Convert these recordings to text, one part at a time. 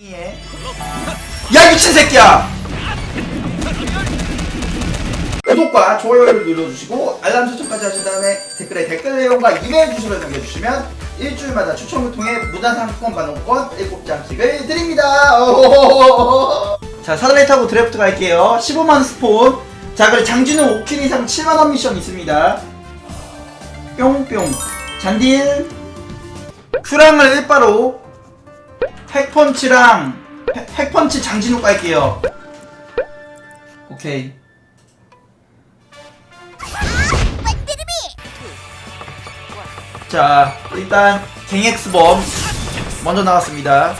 예. 야 미친 새끼야! 구독과 좋아요를 눌러주시고 알람 설정까지 하신 다음에 댓글에 댓글 내용과 이메일 주소를 남겨주시면 일주일마다 추첨을 통해 문화상품권 반응권 7장씩을 드립니다. 자 사다리 타고 드래프트 갈게요. 15만 스폰. 자 그리고 장진우 5킬 이상 7만원 미션 있습니다. 뿅뿅. 잔딜. 큐랑을 1바로 핵펀치랑 핵- 핵펀치 장진우 깔게요. 오케이. 자, 일단 갱엑스범 먼저 나왔습니다.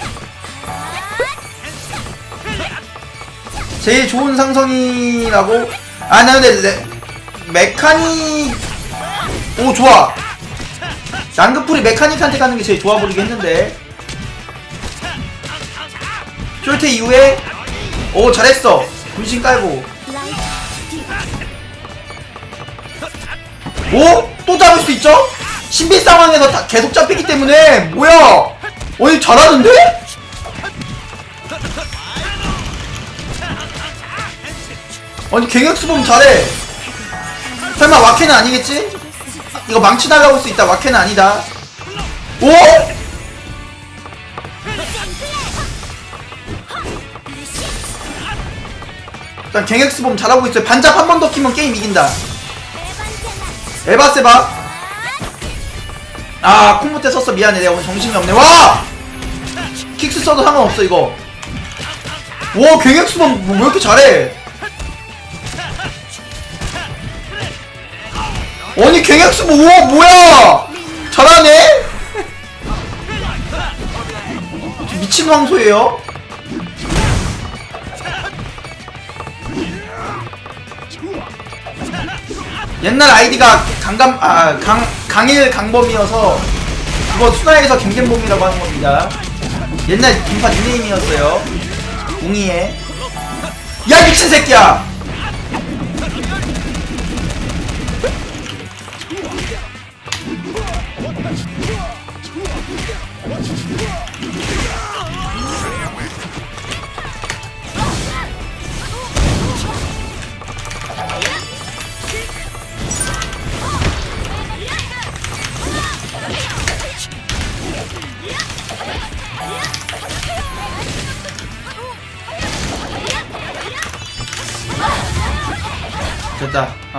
제일 좋은 상성이라고? 아, 나 근데 레, 메카닉 오 좋아. 양극풀이 메카닉한테 가는 게 제일 좋아 보이긴 했는데 쫄테 이후에 오 잘했어 분신 깔고 오? 또 잡을 수 있죠? 신비 상황에서 다 계속 잡히기 때문에 뭐야 어이 잘하는데? 아니 갱역수범 잘해 설마 와케는 아니겠지? 이거 망치 날라올 수 있다 와케는 아니다 오? 일단 갱엑스범 잘하고 있어요. 반잡 한 번 더 키면 게임 이긴다. 에바세바. 아 콩무테 썼어. 미안해. 내가 오늘 정신이 없네. 와! 킥스 써도 상관없어 이거. 와 갱엑스범 뭐, 왜 이렇게 잘해? 아니 갱엑스범 우와 뭐야! 잘하네? 미친 황소예요 옛날 아이디가 강감 아 강 강일 강범이어서 그거 수나에서 갱갱범이라고 하는 겁니다. 옛날 인파 닉네임이었어요. 웅이의 야 미친 새끼야!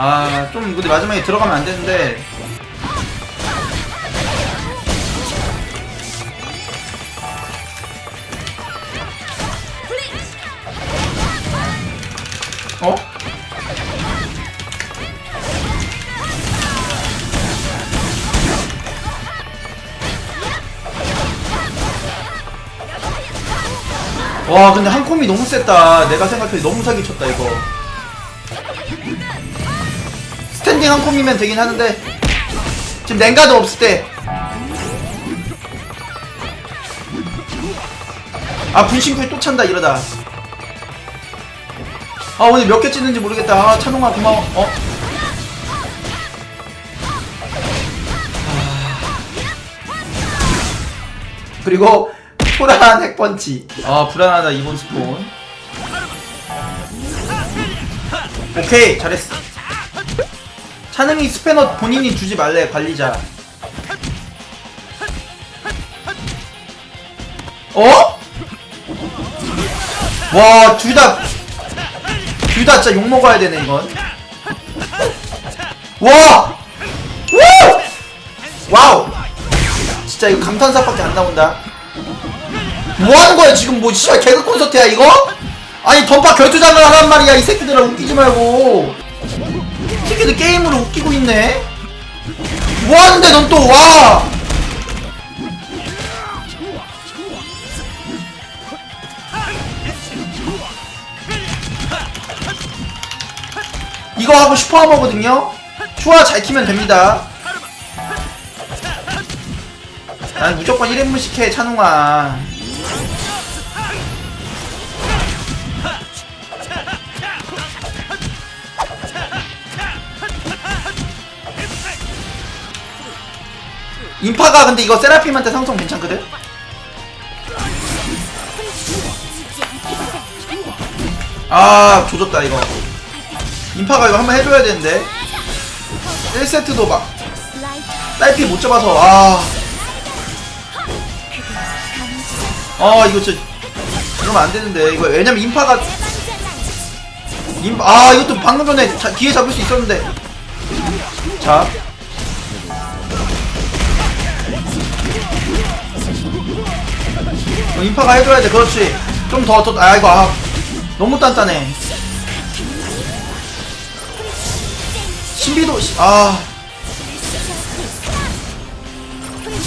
아 좀 근데 마지막에 들어가면 안 되는데. 어? 와 근데 한 콤이 너무 셌다 내가 생각해 너무 사기쳤다 이거 스탠딩 한 콤이면 되긴 하는데 지금 냉가드 없을 때. 아 분신구에 또 찬다 이러다. 아 오늘 몇개 찍는지 모르겠다. 아 찬홍아 고마워. 어? 아. 그리고 초라한 핵펀치. 아 불안하다 이번 스폰. 오케이 잘했어 찬응이 스패너 본인이 주지 말래 관리자 어? 와 둘 다 둘 다 진짜 욕먹어야 되네 이건 와! 우! 와우 진짜 이거 감탄사밖에 안 나온다 뭐하는 거야 지금 뭐 씨발 개그 콘서트야 이거? 아니 던파 결투장을 하란 말이야 이 새끼들아 웃기지 말고 이 새끼들 게임으로 웃기고 있네. 뭐하는데 넌 또 와! 이거 하고 슈퍼하머거든요. 슈아 잘 키면 됩니다. 난 무조건 1인분씩 해 찬웅아 인파가 근데 이거 세라핌한테 상성 괜찮거든? 아 조졌다 이거. 인파가 이거 한번 해줘야 되는데. 1세트도 막 딸피 못 잡아서 아. 아 이거 진짜 이러면 안 되는데. 이거 왜냐면 인파가 인파 아 이것도 방금 전에 자, 뒤에 잡을 수 있었는데. 자 어, 인파가 해줘야 돼. 그렇지. 좀 더 더 아 이거 아. 너무 단단해. 신비도 시- 아.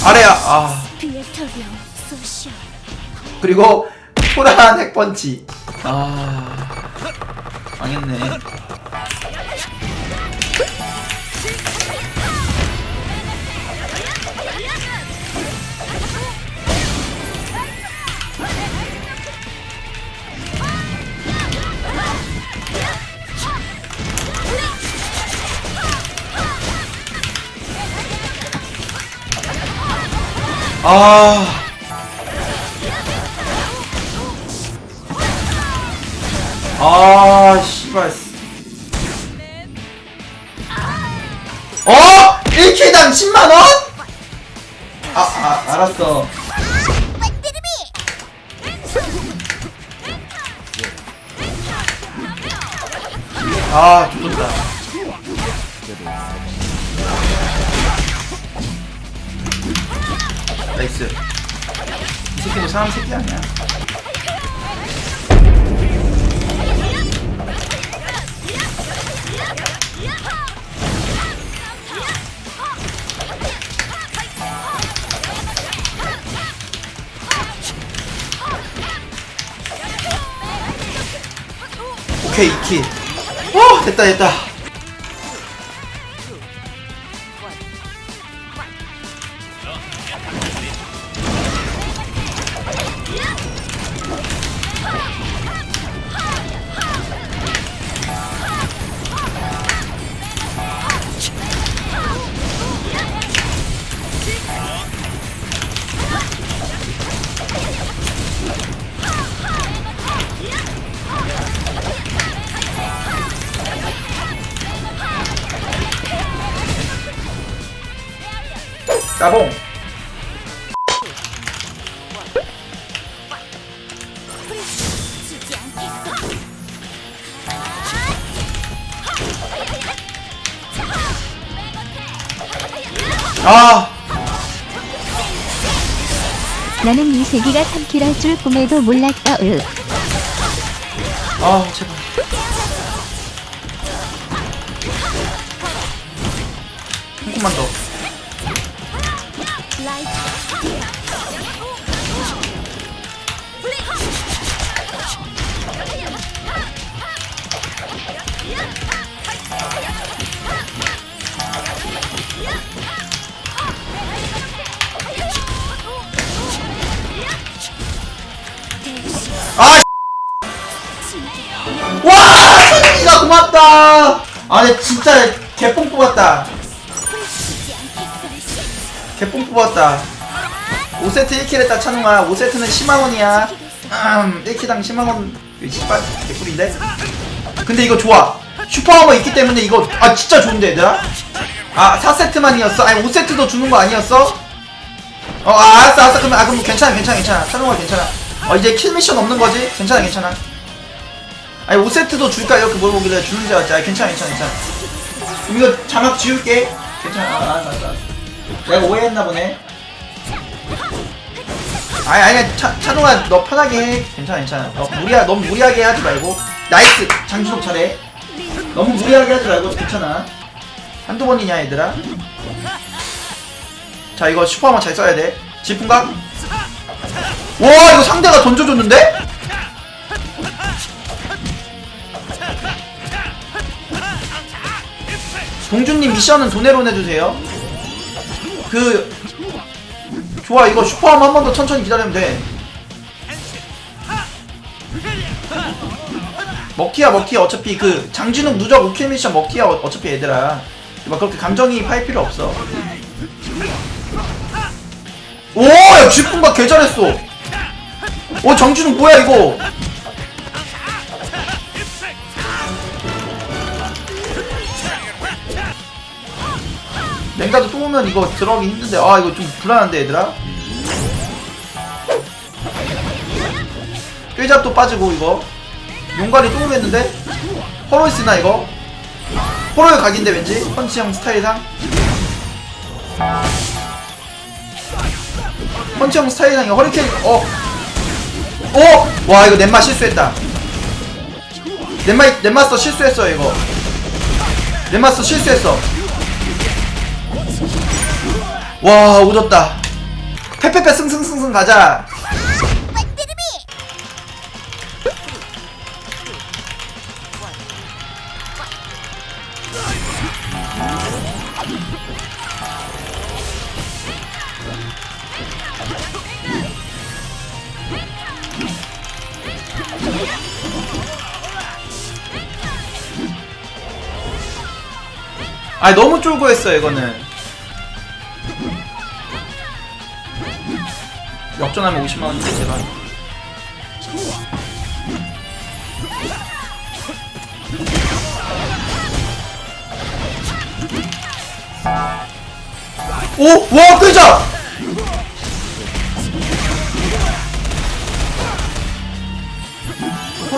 아래야 아. 그리고 초라한 핵펀치. 아. 망했네 아 아, 씨발. 어? 1킬당 10만원? 아, 아, 알았어. 아, 죽었다. 나이스. 이 새끼 도 사람 새끼 아니야. 오케이 2킬 어 됐다 됐다 따봉 아 나는 이 세기가 3킬 할 줄 꿈에도 몰랐다. 으. 아 제발 한 컷만 더 아 와! 선생이가 고맙다! 아, 내 진짜 개뽕 뽑았다. 개뽕 뽑았다. 5세트 1킬 했다, 찬웅아. 5세트는 10만원이야. 음, 1킬당 10만원. 씨발, 개꿀인데? 근데 이거 좋아. 슈퍼하머 있기 때문에 이거, 아, 진짜 좋은데, 얘들아? 아, 4세트만이었어? 아니, 5세트도 주는 거 아니었어? 어, 아, 알았어, 알았어. 그러면, 아, 그럼 괜찮아, 괜찮아, 괜찮아. 찬웅아, 괜찮아. 어, 이제 킬 미션 없는 거지? 괜찮아, 괜찮아. 아니 5세트도 줄까 이렇게 물어보길래 주는 줄 알았지? 아 괜찮아 괜찮아 괜찮아. 그럼 이거 자막 지울게. 괜찮아. 아, 알았어 알았어 내가 오해했나 보네. 아니 아니 차, 찬웅아 너 편하게 해. 괜찮아 괜찮아. 너 무리하, 너무 무리하게 하지 말고. 나이스! 장준호 차례 너무 무리하게 하지 말고 괜찮아. 한두 번이냐 얘들아? 자 이거 슈퍼하면 잘 써야 돼. 질풍각 와 이거 상대가 던져줬는데? 동준님 미션은 도내로 내주세요. 그 좋아 이거 슈퍼함 한 번 더 천천히 기다리면 돼. 먹튀야 먹튀야 어차피 그 장진욱 누적 5킬 미션 먹튀야 어- 어차피 얘들아 막 그렇게 감정이입할 필요 없어. 뭐야 쥐뿐가 개 잘했어. 어 정준욱 뭐야 이거? 냉가도 또 오면 이거 들어가기 힘든데. 아 이거 좀 불안한데 얘들아? 꾀잡도 빠지고 이거. 용가리 또 오겠는데? 호로에 쓰나 이거? 호로에 각인데 왠지? 펀치형 스타일상? 펀치형 스타일상이 허리케인 어. 어! 와 이거 넷마 실수했다. 넷마 넷마스터 실수했어 이거. 넷마스터 실수했어. 와 오졌다. 페페페 승승승승 가자 아니 너무 쫄고 했어 이거는 역전하면 50만원인데 제발 오! 와 끄자!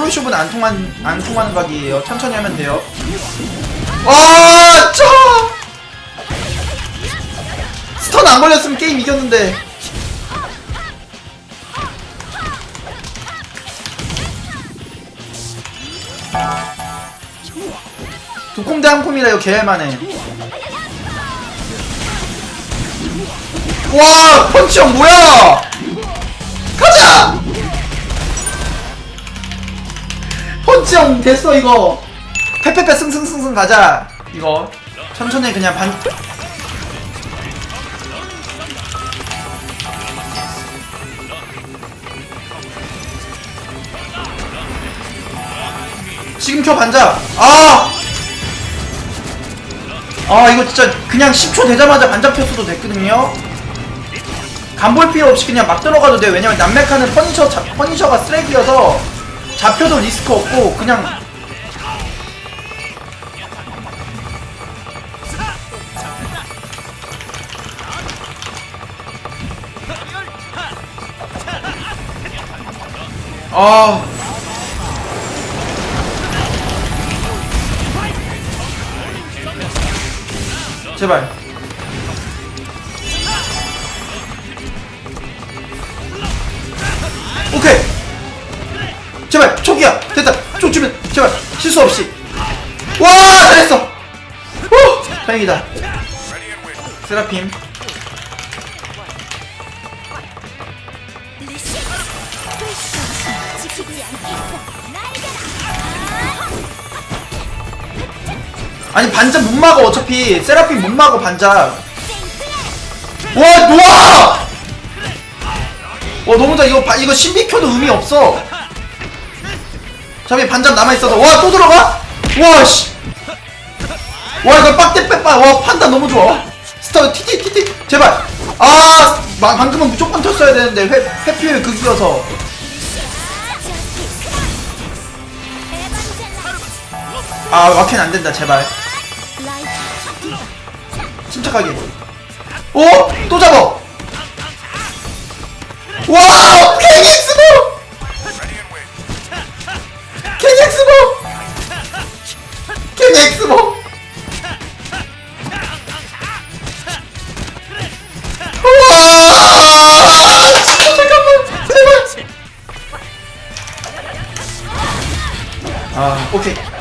프로쇼브는 안 통한 안 통하는 각이에요. 천천히 하면 돼요. 아, 짜! 스턴 안 걸렸으면 게임 이겼는데. 두 콤대 한 콤이라 이거 개할만해. 와, 펀치 형 뭐야? 가자! 형 됐어 이거. 페페페 승승승승 가자. 이거. 천천히 그냥 반. 지금 켜 반자. 아! 아 이거 진짜 그냥 10초 되자마자 반자 폈어도 됐거든요. 간볼 필요 없이 그냥 막 들어가도 돼 왜냐면 남메카는 퍼니셔 잡, 퍼니셔가 쓰레기여서 잡혀도 리스크 없고 그냥 아. 제발. 제발 초기야 됐다. 쪽 주면 제발 실수 없이. 와 잘했어. 오 다행이다. 세라핌. 아니 반자 못 막어 어차피 세라핌 못 막어 반자. 와 놓아! 와 너무 잘 이거 바- 이거 신비 켜도 의미 없어. 잠이 반점 남아 있어서 와 또 들어가? 와 씨. 와 이거 빡대 빼빠 와 판단 너무 좋아. 스타 티티 티티 제발. 아 마- 방금은 무조건 쳤어야 되는데 회 회피율 극이어서. 아 와켄 안 된다 제발. 침착하게. 오! 또 잡아! 와! 갱 엑스보! 잠깐만! 제발! 아, 오케이.